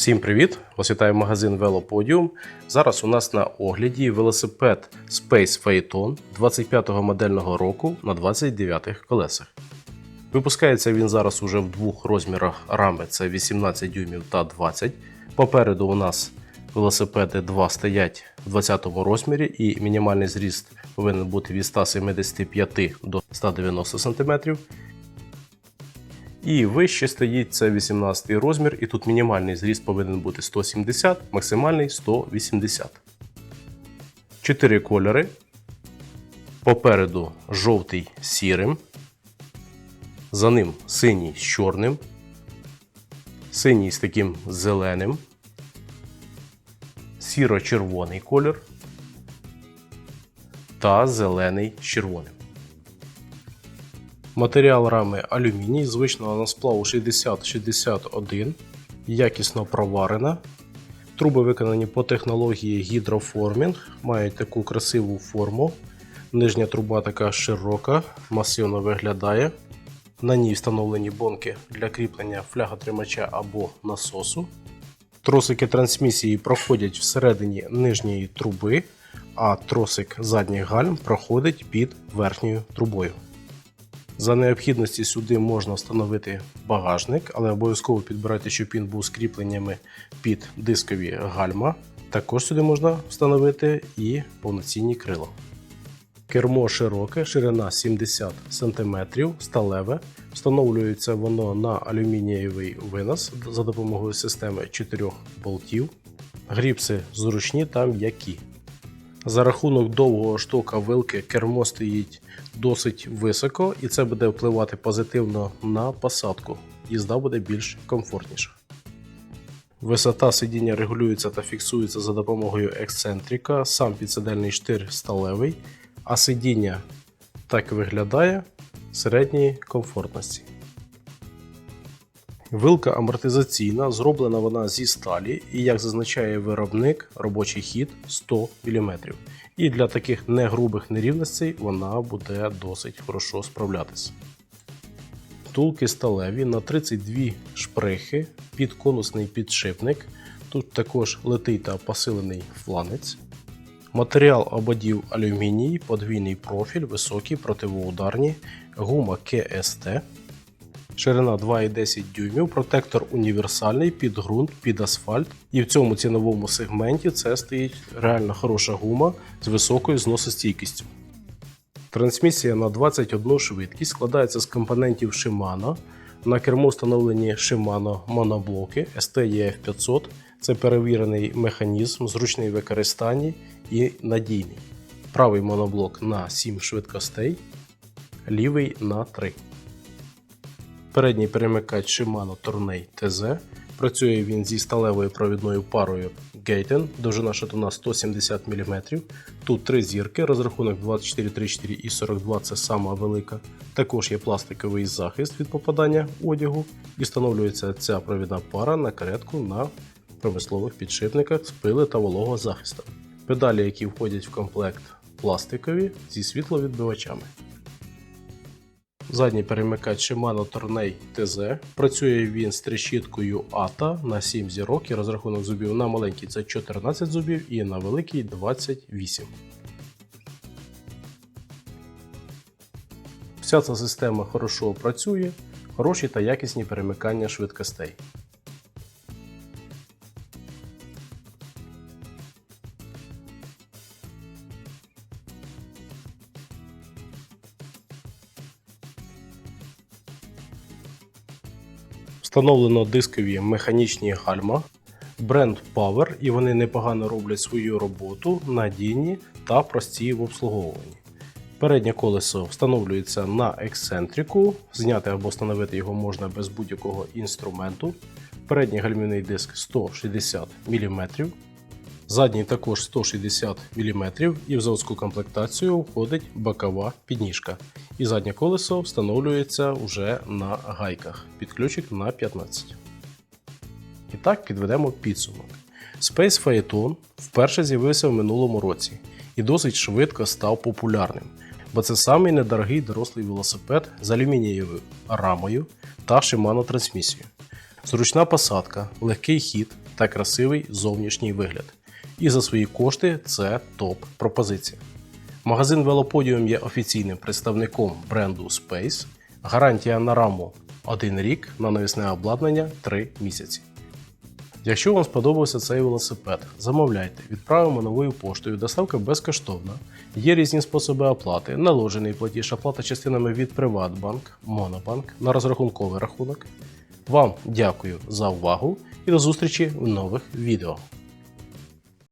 Всім привіт! Вас вітає магазин Велоподіум. Зараз у нас на огляді велосипед Space Phaeton 25-го модельного року на 29-х колесах. Випускається він зараз уже в двох розмірах рами: це 18 дюймів та 20. Попереду у нас велосипеди 2 стоять в 20 розмірі, і мінімальний зріст повинен бути від 175 до 190 см. І вище стоїть це 18 розмір, і тут мінімальний зріст повинен бути 170, максимальний 180. Чотири кольори. Попереду жовтий сірим. За ним синій з чорним. Синій з таким зеленим. Сіро-червоний колір. Та зелений з червоним. Матеріал рами алюміній, звичного на сплаву 6061, якісно проварена. Труби виконані по технології гідроформінг, мають таку красиву форму. Нижня труба така широка, масивно виглядає. На ній встановлені бонки для кріплення фляготримача або насосу. Тросики трансмісії проходять всередині нижньої труби, а тросик задніх гальм проходить під верхньою трубою. За необхідності сюди можна встановити багажник, але обов'язково підбирайте, щоб він був з кріпленнями під дискові гальма. Також сюди можна встановити і повноцінні крила. Кермо широке, ширина 70 см, сталеве. Встановлюється воно на алюмінієвий винос за допомогою системи 4 болтів. Гріпси зручні та м'які. За рахунок довгого штока вилки кермо стоїть досить високо, і це буде впливати позитивно на посадку. Їзда буде більш комфортніша. Висота сидіння регулюється та фіксується за допомогою ексцентрика, сам підсидельний штир сталевий, а сидіння так виглядає середньої комфортності. Вилка амортизаційна, зроблена вона зі сталі, і, як зазначає виробник, робочий хід 100 мм. І для таких негрубих нерівностей вона буде досить хорошо справлятися. Втулки сталеві на 32 шприхи, підконусний підшипник. Тут також литий та посилений фланець. Матеріал ободів алюміній, подвійний профіль, високі противоударні, гума КСТ. Ширина 2,10 дюймів, протектор універсальний під ґрунт, під асфальт. І в цьому ціновому сегменті це стоїть реально хороша гума з високою зносостійкістю. Трансмісія на 21 швидкість складається з компонентів Shimano. На керму встановлені Shimano моноблоки STEF 500. Це перевірений механізм, зручний в використанні і надійний. Правий моноблок на 7 швидкостей, лівий на 3. Передній перемикач Shimano Tourney TZ. Працює він зі сталевою провідною парою Gaten, довжина шатуна 170 мм. Тут три зірки, розрахунок 24, 34 і 42 це сама велика. Також є пластиковий захист від попадання одягу і встановлюється ця провідна пара на каретку на промислових підшипниках з пили та вологого захисту. Педалі, які входять в комплект, пластикові зі світловідбивачами. Задній перемикач Shimano Tornei TZ. Працює він з трещіткою ATA на 7 зірок і розрахунок зубів на маленький це 14 зубів і на великий 28. Вся ця система хорошо працює, хороші та якісні перемикання швидкостей. Встановлено дискові механічні гальма, бренд Power, і вони непогано роблять свою роботу, надійні та прості в обслуговуванні. Переднє колесо встановлюється на ексцентрику, зняти або встановити його можна без будь-якого інструменту. Передній гальмівний диск 160 мм, задній також 160 мм, і в заводську комплектацію входить бокова підніжка. І заднє колесо встановлюється вже на гайках під ключик на 15. І так підведемо підсумок. Space Phaeton вперше з'явився в минулому році і досить швидко став популярним, бо це самий недорогий дорослий велосипед з алюмінієвою рамою та Shimano трансмісією. Зручна посадка, легкий хід та красивий зовнішній вигляд. І за свої кошти це топ-пропозиція. Магазин Велоподіум є офіційним представником бренду Space. Гарантія на раму 1 рік, на навісне обладнання 3 місяці. Якщо вам сподобався цей велосипед, замовляйте, відправимо новою поштою, доставка безкоштовна. Є різні способи оплати, наложений платіж, оплата частинами від Приватбанк, Монобанк на розрахунковий рахунок. Вам дякую за увагу і до зустрічі в нових відео.